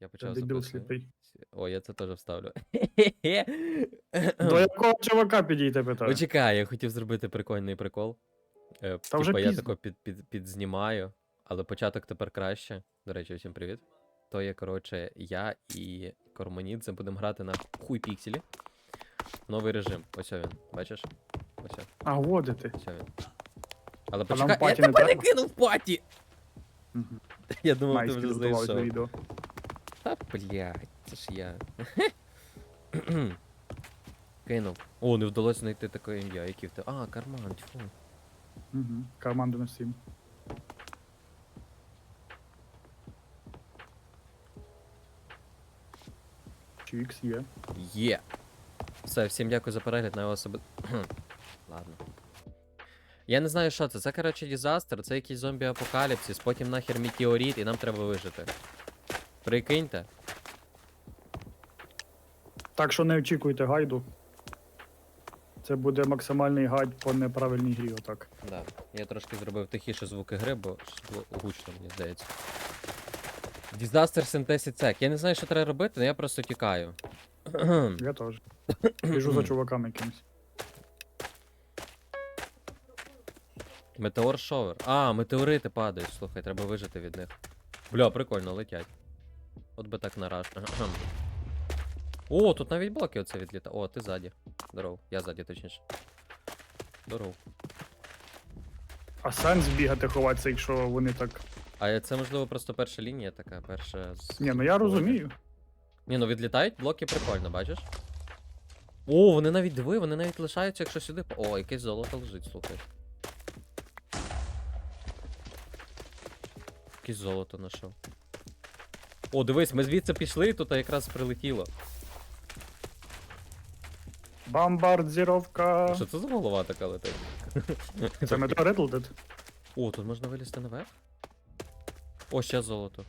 Я почав дебіл записувати. сліпий. О, я це теж вставлю. До якого чувака підійти питаю? Почекай, я хотів зробити прикольний прикол. Е, Та вже типа я пізно. тако під, під, підзнімаю, але початок тепер краще. До речі, всім привіт. То є, коротше, я і Кормонідзе будемо грати на хуй пікселі. Новий режим. Ось він, бачиш? Ось він, А годи ти. ось він. Але нам почекай, я паті не тебе не треба? кинув паті! Мгм. Я думав, ти вже до відео. Та блядь, це ж я. Кинув. О, не вдалося знайти таке ім'я, яке в тебе. А, карман, тьфу. Угу. Карман 97. Чікс є. Є. Все, всім дякую за перегляд, на його себе. Ладно. Я не знаю, що це. Це, коротше, дизастер, це якийсь зомбі-апокаліпсис, потім нахер метеорит, і нам треба вижити. Прикиньте. Так що не очікуйте гайду. Це буде максимальний гайд по неправильній грі, отак. Да. Я трошки зробив тихіше звуки гри, бо було гучно, мені здається. Disaster Synthesis Sec. Я не знаю, що треба робити, але я просто тікаю. Я теж. Біжу за чуваками якимось. Метеор шовер. А, метеорити падають, слухай, треба вижити від них. Бля, прикольно, летять. От би так нараж. О, тут навіть блоки оце відліта. О, ти ззаді. Здоров. Я ззаді, точніше. Здоров. А сенс бігати ховатися, якщо вони так. А це можливо просто перша лінія така, перша з. Ні, ну я розумію. Ні, ну відлітають блоки прикольно, бачиш? О, вони навіть диви, вони навіть лишаються, якщо сюди. по- О, якесь золото лежить, слухай. Якесь золото знайшов. О, дивись, ми звідси пішли, тут якраз прилетіло. Бомбардіровка. Що це за голова така летить? Це метеорит летить? О, тут можна вилізти наверх? О, ще золото.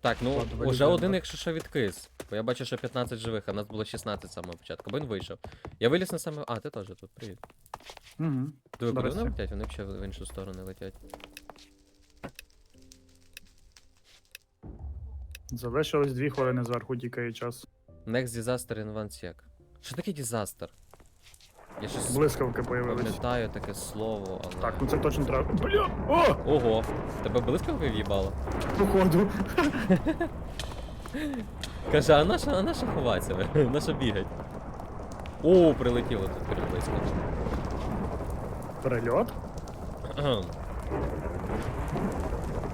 Так, ну Ладно, уже один, так? якщо що відкис. Бо я бачу, що 15 живих, а нас було 16 з самого початку, бо він вийшов. Я виліз на саме. А, ти теж тут, привіт. Угу. Диви, куди вони летять? Вони взагалі в іншу сторону летять. Залишилось дві хвилини зверху тікає час. Next disaster in one sec. Що таке дизастер? Я щось Блискавки появились. пам'ятаю таке слово, але. Так, ну це точно треба. Бля! О! Ого! Тебе блискавка в'їбало? Походу. Каже, а наша, а наша ховатися? Наша бігать? О, прилетіло тут прям близько. Перельот?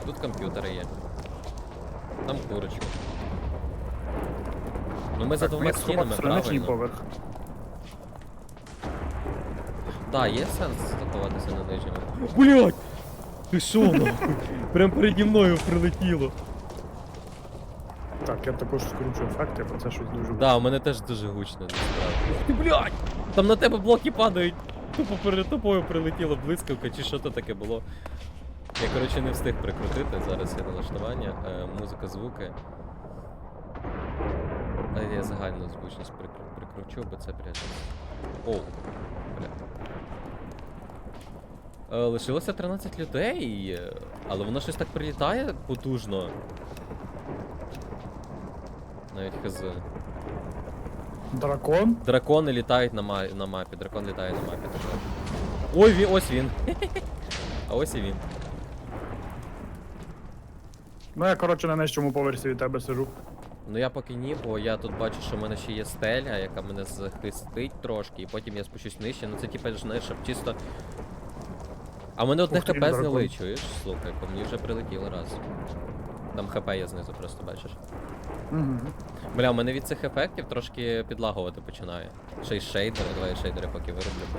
Тут комп'ютери є. Там курочка. Ну ми за двома стінами, правильно? поверх. Так, є сенс статуватися на нижньому. Блять! Ти що нахуй? Прям переді мною прилетіло. Так, я також скручу ефекти, про це щось дуже Да, у мене теж дуже гучно насправді. Ти, блядь! Там на тебе блоки падають. Тупо перед тобою прилетіла блискавка, чи що то таке було. Я, коротше, не встиг прикрутити. Зараз є налаштування, е, музика, звуки. А я загальну звучність прикру- прикручу, бо це блядь. О, бля. Е, лишилося 13 людей, але воно щось так прилітає потужно. Навіть хз. Дракон? Дракони літають на, ма- на мапі. Дракон літає на мапі. Ой, він, ось він. А ось і він. Ну я, коротше, на нижчому поверсі від тебе сижу. Ну я поки ні, бо я тут бачу, що в мене ще є стеля, яка мене захистить трошки, і потім я спущусь нижче. Ну це типа ж знаєш, щоб чисто. А в мене одне Ух ти, хп дракон. чуєш? Слухай, по мені вже прилетіло раз. Там хп є знизу, просто бачиш. Угу. Бля, у мене від цих ефектів трошки підлагувати починає. Ще й шейдери, давай шейдери поки вироблю, бо.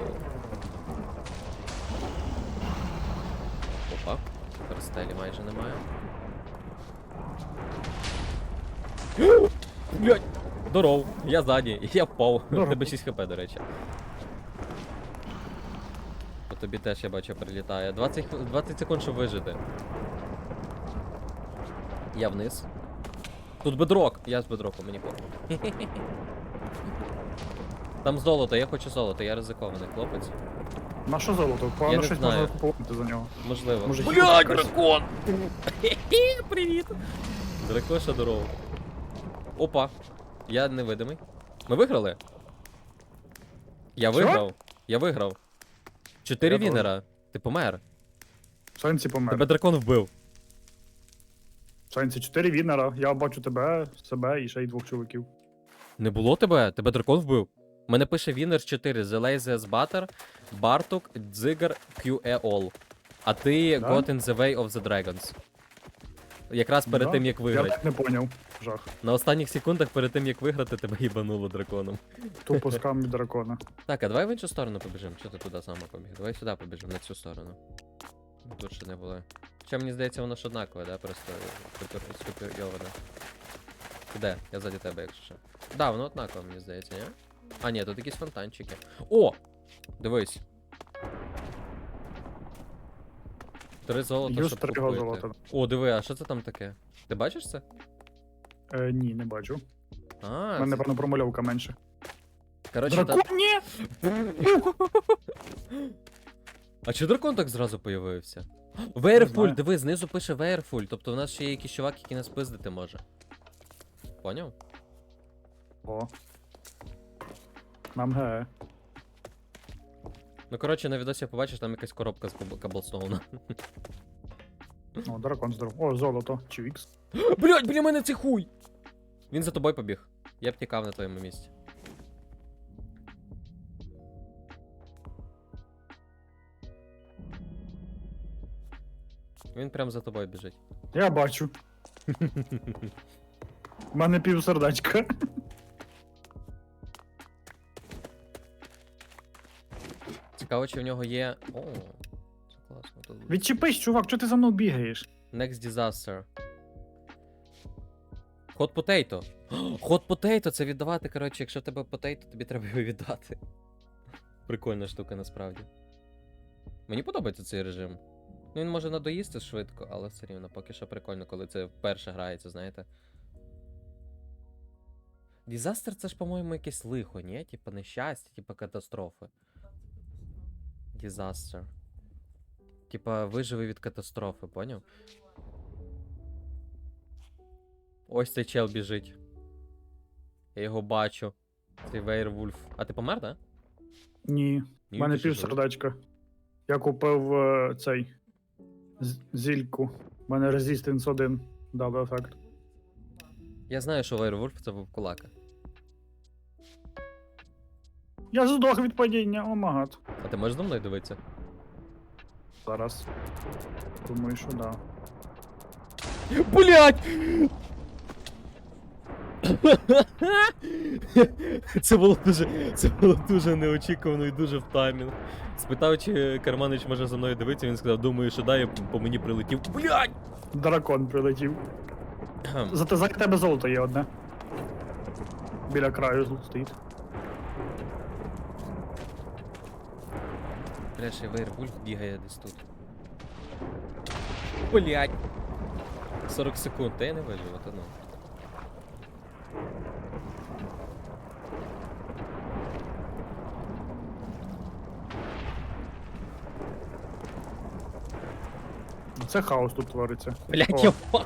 Опа, тепер стелі майже немає. Блять! Здоров, я ззаді, я впав. У тебе 6 хп, до речі. По тобі теж я бачу прилітає. 20, 20 секунд, щоб вижити. Я вниз. Тут бедрок, я з бедроком, мені похуй. Там золото, я хочу золото, я ризикований хлопець. На що золото? Погано не щось знаю. можна купувати за нього. Можливо. Може, Блядь, дракон! Привіт! Дракоша здорово. Опа. Я невидимий. Ми виграли? Я Що? виграв. Я виграв. Чотири Я теж. вінера. Ти помер. Шанці помер. Тебе дракон вбив. Шанці 4 вінера. Я бачу тебе, себе і ще й двох чоловіків. Не було тебе? Тебе дракон вбив. Мене пише Вінер 4, The Laziest Butter, Бартук, Дзигар, QE All. А ти Да? Got in the Way of the Dragons. Якраз перед Да? тим, як Я виграти. так не поняв. Жах. На останніх секундах перед тим, як виграти, тебе їбануло драконом. Тупо скам від дракона. Так, а давай в іншу сторону побіжимо. Чого ти туди саме побіг? Давай сюди побіжимо, на цю сторону. Тут ще не було. Хоча мені здається, воно ж однакове, да? Просто супер, скопійоване. Де? Я ззаді тебе, якщо що. Да, воно однакове, мені здається, ні? А, ні, тут якісь фонтанчики. О! Дивись. Три золота, щоб три купити. золота. О, диви, а що це там таке? Ти бачиш це? Е, ні, не бачу. А, У мене, це... напевно, промальовка менше. Коротше. Дракон, ні! А чи дракон так зразу появився? Вейрфуль, знаю. диви, знизу пише Вейрфуль, тобто в нас ще є якийсь чувак, який нас пиздити може. Поняв? О. Нам ге. Ну коротше, на відосі побачиш, там якась коробка з кабл- каблстоуна. О, дракон здоров. О, золото. Чвікс. Блять, біля мене цей хуй! Він за тобою побіг. Я б тікав на твоєму місці. Він прям за тобою біжить. Я бачу. У мене пів сердечка. Цікаво, чи в нього є. О, це класно. Тут... Відчепись, чувак, чого ти за мною бігаєш? Next disaster. Hot potato. Hot potato це віддавати, коротше, якщо в тебе potato, тобі треба його віддати. Прикольна штука насправді. Мені подобається цей режим. Ну він може надоїсти швидко, але все рівно поки що прикольно, коли це вперше грається, знаєте. Дізастер це ж, по-моєму, якесь лихо, ні? Типа нещастя, типа катастрофи. Дізастер. Типа виживи від катастрофи, поняв? Ось цей чел біжить. Я його бачу. Цей Вейрвульф. А ти помер, да? Ні. У мене пів сердечка. Я купив е, цей. з- Зільку. У мене Resistance 1 дав ефект. Я знаю, що Вейрвульф це був кулака. Я здох від падіння, о магад. А ти можеш за мною дивитися? Зараз. Думаю, що да. Блять! Це було дуже. Це було дуже неочікувано і дуже в таймінг. Спитав, чи Карманич може за мною дивитися, він сказав, думаю, що да, я по мені прилетів. Блять! Дракон прилетів. Зате за тебе золото є одне. Біля краю стоїть. Бля, ще Вейрвульф бігає десь тут. Блять! 40 секунд, та я не вижив, а то ну. Це хаос тут твориться. Блять, я впав!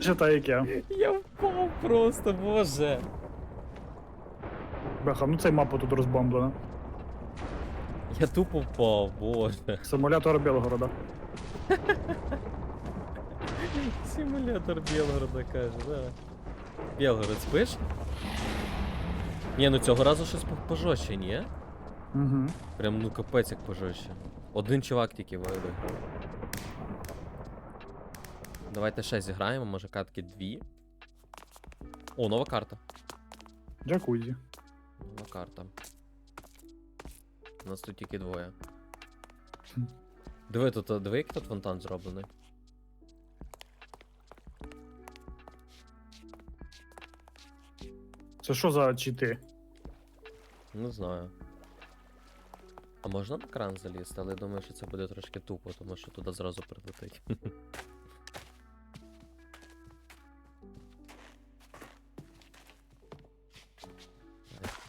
Ще та як я. Я впав просто, боже! Беха, ну цей мапа тут розбомблена. Я тупо впав, боже. Симулятор Білгорода. Симулятор Білгорода каже, да. Білгород спиш? Ні, ну цього разу щось по- пожорстче, ні? Угу. Прям ну капець як пожорстче. Один чувак тільки ви- виграв. Давайте ще зіграємо, може катки дві. О, нова карта. Джакузі. Нова карта. У нас тут тільки двоє. Диви тут, диви, як тут фонтан зроблений. Це що за чити? Не знаю. А можна на кран залізти, але я думаю, що це буде трошки тупо, тому що туди зразу прилетить.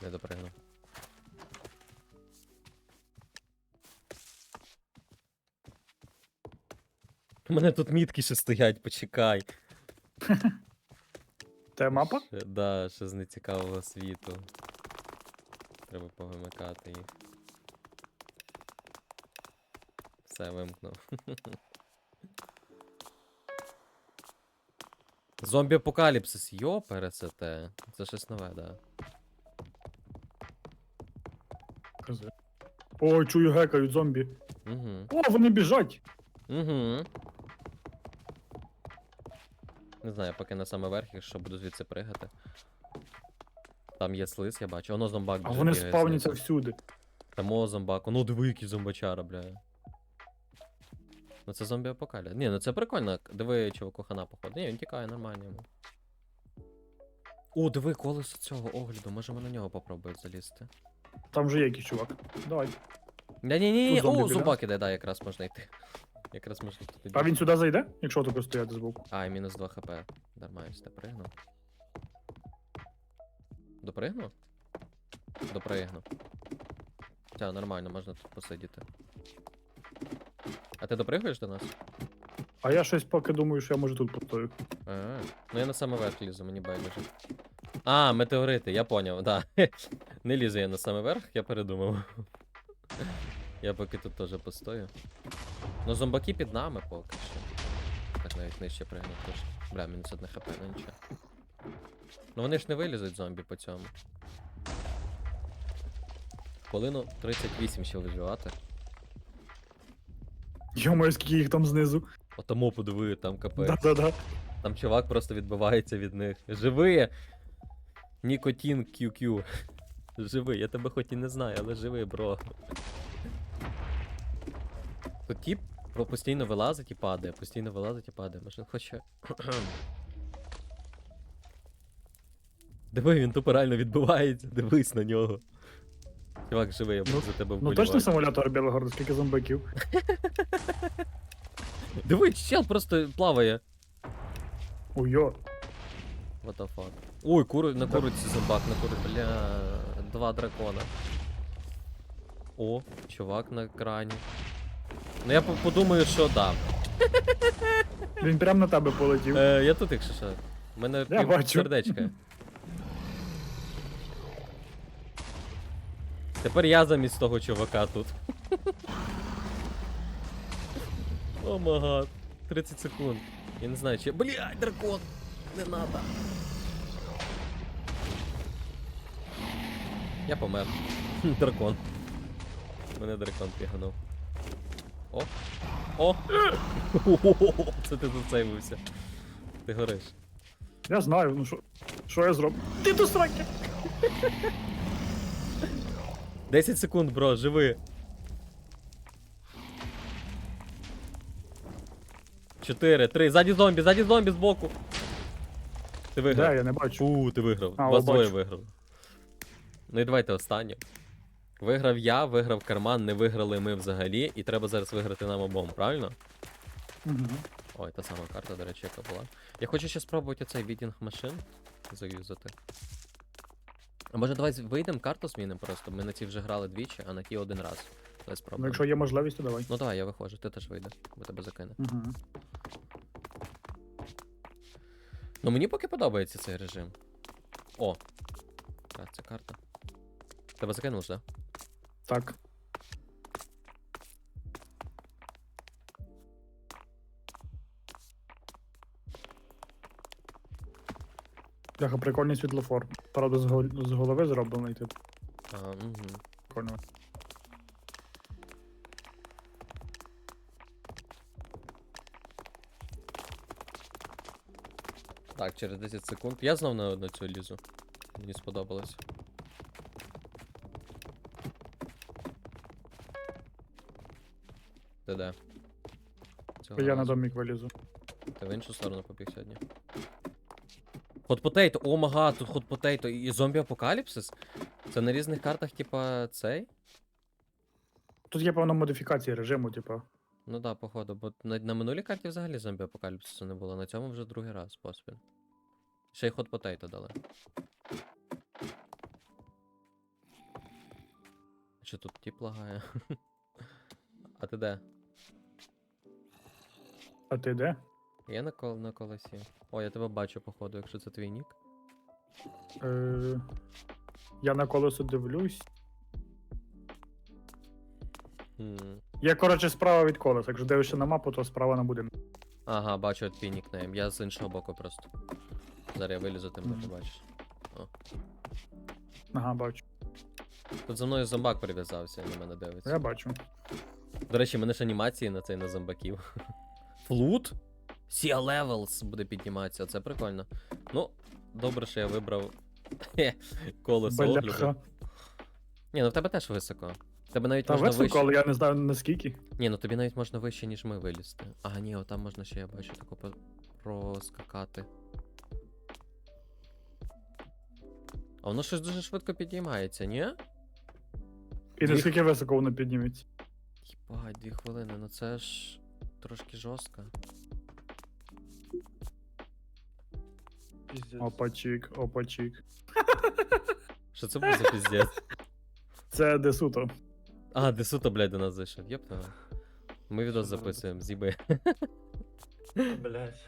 Не допригнув. У мене тут мітки ще стоять, почекай. Це мапа? Ще, да, ще з нецікавого світу. Треба повимикати їх. Все, вимкнув. Зомбі апокаліпсис, йо, пересете. Це щось нове, да. Ой, чую гекають зомбі. Угу. О, вони біжать! Угу. Не знаю, поки на саме верх, якщо буду звідси пригати. Там є слиз, я бачу. Воно зомбак А вони бігає спавняться знизу. всюди. Там о, зомбак. Ну диви, який зомбачара, бля. Ну це зомбі апокаля. Ні, ну це прикольно. Диви, чуваку хана походу. Ні, він тікає нормально йому. О, диви, колесо цього огляду. Можемо на нього попробувати залізти. Там вже є якийсь чувак. Давай. Да ні, ні, ні, Тут зомбі о, біля. зомбак іде, да, якраз можна йти. Якраз можна туди. А він сюди зайде, якщо тако стояти збоку. А, і мінус 2 хп. Нормально, допригнув. Допригнув? Допригнув. Все, нормально, можна тут посидіти. А ти допригуєш до нас? А я щось поки думаю, що я може тут постою. А, ну я на самий верх лізу, мені байдуже. А, метеорити, я поняв, да. Не лізу я на самий верх, я передумав. Я поки тут теж постою. Ну зомбаки під нами поки що. Так навіть нижче пригнув трошки. Бля, мінус одне хп, ну нічого. Ну вони ж не вилізуть зомбі по цьому. Хвилину 38 ще виживати. Йомаю, скільки їх там знизу. Отому подиви, там капець. Да-да-да. Там чувак просто відбивається від них. Живи! Нікотін QQ. Живи, я тебе хоч і не знаю, але живи, бро. Тут тіп постійно вилазить і падає, постійно вилазить і падає. Може він хоче. Диви, він тупо реально відбивається, дивись на нього. Чувак, живи, я буду Ну- за тебе Ну вболівати. точно симулятор Білогорда, скільки зомбаків. Диви, чел просто плаває. Ой, йо. What the fuck? Ой, куру, на куриці зомбак, на кури, бля, два дракона. О, чувак на екрані. Ну я по- подумаю, що да. Він прямо на тебе полетів. Е, я тут, якщо що. У мене Я пів бачу. сердечка. Тепер я замість того чувака тут. О магад. 30 секунд. Я не знаю, чи. Блядь, дракон! Не надо. Я помер. Дракон. Мене дракон піганув. О! О! Це ти зацейвився. Ти гориш. Я знаю, ну що. Що я зроблю? Ти до сраки! 10 секунд, бро, живи. 4, 3, ззаді зомбі, ззаді зомбі збоку. Ти виграв. Де, я не бачу. У, ти виграв. А, Вас двоє виграв. Ну і давайте останнє. Виграв я, виграв карман, не виграли ми взагалі, і треба зараз виграти нам обом, правильно? Угу. Ой, та сама карта, до речі, яка була. Я хочу ще спробувати оцей відінг машин заюзати. А може давай вийдемо, карту змінимо просто. Ми на ці вже грали двічі, а на ті один раз. Давай Ну, якщо є можливість, то давай. Ну давай, я виходжу, ти теж вийде, бо тебе закине. Угу. Ну мені поки подобається цей режим. О! Так, це карта. Тебе закинули ж, да? Так. Бляха, прикольний світлофор. Правда, з, гол- з голови зроблений, типу. Ага, угу. Прикольно. Так, через 10 секунд. Я знов на, на цю лізу. Мені сподобалось. Ти де? Цього Я на разу. домік вилізу. Ти в іншу сторону побіг сьогодні. Hot Potato, о мага, тут Hot Potato і зомбі апокаліпсис? Це на різних картах, типа, цей? Тут є певна модифікація режиму, типу. Ну да, походу, бо на, на минулій карті взагалі зомбі апокаліпсису не було, на цьому вже другий раз поспіль. Ще й Hot Potato дали. Що тут тіп лагає? А ти де? А ти де? Я на, кол на колесі. О, я тебе бачу, походу, якщо це твій нік. Е, я на колесо дивлюсь. Хм. Я, коротше, справа від колеса. Якщо дивишся на мапу, то справа на будинок. Ага, бачу твій нікнейм. Я з іншого боку просто. Зараз я вилізу, ти мене Мгм. побачиш. Ага, бачу. Тут за мною зомбак прив'язався, на мене дивиться. Я бачу. До речі, в мене ж анімації на цей на зомбаків. Флут? Sea Levels буде підніматися, це прикольно. Ну, добре, що я вибрав колесо огляду. Ні, ну в тебе теж високо. Тебе навіть Та можна високо, вище. але я не знаю наскільки. Ні, ну тобі навіть можна вище, ніж ми вилізти. Ага, ні, отам можна ще, я бачу, тако проскакати. А воно щось дуже швидко підіймається, ні? І наскільки високо воно підніметься. Єбать, дві хвилини, ну це ж трошки жорстко. Пиздец. Опачік, опачік. Що це був за піздець? Це десуто. А, Десута, блядь, до нас зайшов. Єпта. Ми відос записуємо, зіби. Блять.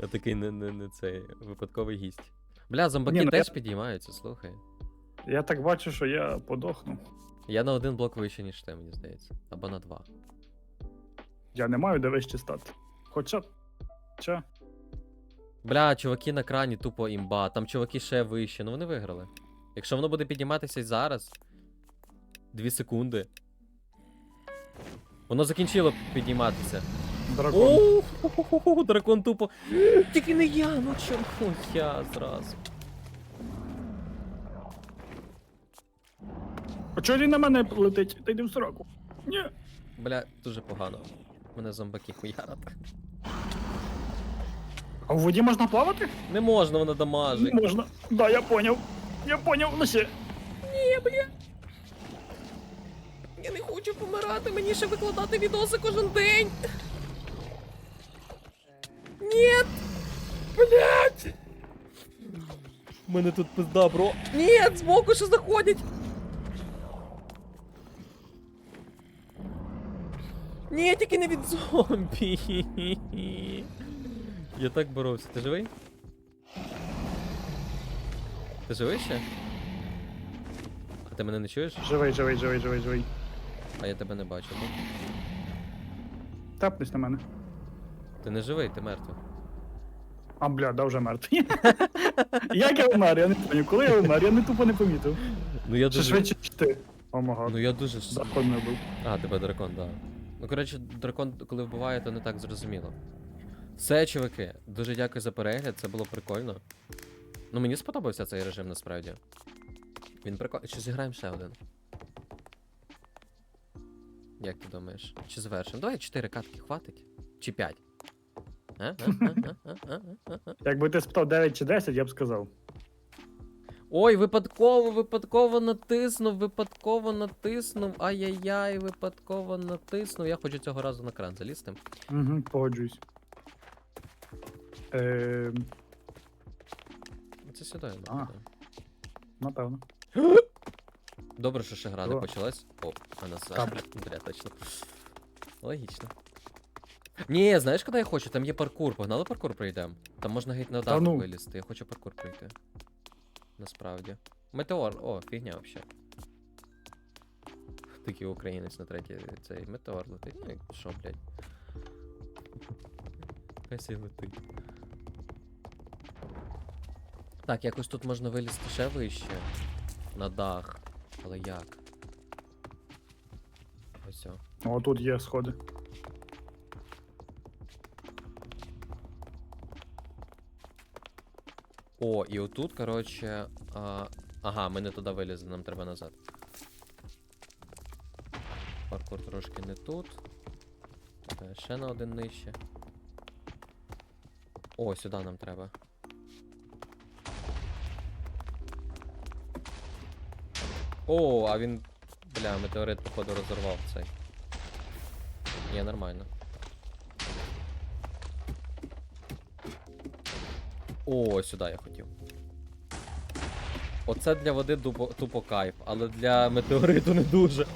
Я такий не, не, не цей випадковий гість. Бля, зомбаки Ні, ну теж я- підіймаються, слухай. Я так бачу, що я подохну. Я на один блок вище, ніж ти, мені здається. Або на два. Я не маю де вище стати. Хоча. Хоча. Бля, чуваки на крані тупо імба, там чуваки ще вище, ну вони виграли. Якщо воно буде підніматися й зараз. Дві секунди. Воно закінчило підніматися. Дракон. О, дракон тупо. Тільки не я, ну чому я зразу. А чого він на мене летить? Та йди в сраку. Ні. Бля, дуже погано. Мене зомбаки хуярат. А в воді можна плавати? Не можна, вона Не дамажить. можна. Да, я поняв. Я поняв, ну ще. Я не хочу помирати, мені ще викладати відоси кожен день. Ні! Блять! У мене тут пизда, бро. Ні, збоку ще заходять. Ні, тільки не від зомбі. Я так боровся. Ти живий? Ти живий ще? А ти мене не чуєш? Живий, живий, живий, живий, живий. А я тебе не бачу, так? Тапнись на мене. Ти не живий, ти мертвий. А, бля, да, вже мертвий. Як я вмер, я не пам'ятаю. Коли я вмер, я не тупо не помітив. Ну я Ще дуже. швидше, ніж ти. О, мага. Ну я дуже. Дракон не був. А, тебе дракон, да. Ну, коротше, дракон, коли вбиває, то не так зрозуміло. Все, чуваки, дуже дякую за перегляд, це було прикольно. Ну, мені сподобався цей режим насправді. Він прикольний. Чи зіграємо ще один? Як ти думаєш? Чи завершимо? Давай 4 катки хватить? Чи 5? А? А? А? А? А? А? А? Якби ти спитав 9 чи 10, я б сказав. Ой, випадково, випадково натиснув, випадково натиснув. Ай-яй-яй, випадково натиснув. Я хочу цього разу на кран залізти. Угу, погоджуюсь. Е, Це сюди. я А. напевно. Добре, що ще гра не О. почалась. О, а нас. Та, Бля, точно. Логічно. Ні, знаєш, куди я хочу? Там є паркур. Погнали паркур пройдемо. Там можна геть на Та ну. вилізти. Я хочу паркур пройти. Насправді. Метеор, о, фігня вообще. Такий українець на третій цей метеор летить. Ну і що, блядь. Хай летить. Так, якось тут можна вилізти ще вище. На дах. Але як? Ось. О, тут є сходи. О, і отут, коротше. А... Ага, ми не туди вилізли, нам треба назад. Паркур трошки не тут. Е, Ще на один нижче. О, сюди нам треба. О, а він. Бля, метеорит, походу, розорвав цей. Ні, нормально. О, сюди я хотів. Оце для води тупо, тупо кайф, але для метеориту не дуже.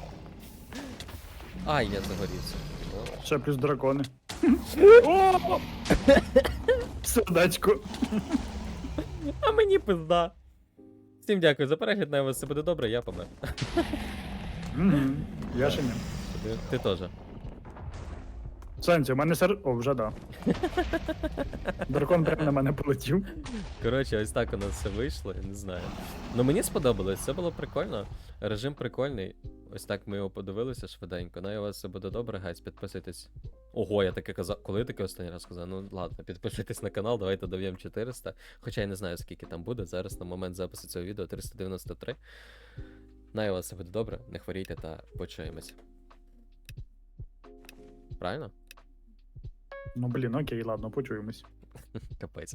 Ай, я загорівся. Ще плюс дракони. О! Сердечко. А мені пизда. Всім дякую за перегляд, на вас все буде добре, я помер. Я ще. Ти, ти теж. Сенсі, у мене сер. О, вже да. Дракон прямо на мене полетів. Коротше, ось так у нас все вийшло, я не знаю. Ну мені сподобалось, це було прикольно. Режим прикольний. Ось так ми його подивилися швиденько. Ну і у вас все буде добре, гайс, підписуйтесь. Ого, я таке казав. Коли я таке останній раз казав? Ну ладно, підписуйтесь на канал, давайте доб'ємо 400. Хоча я не знаю, скільки там буде. Зараз на момент запису цього відео 393. Ну і у вас все буде добре, не хворійте та почуємось. Правильно? Ну блін, окей, ладно, почуємось. Капець.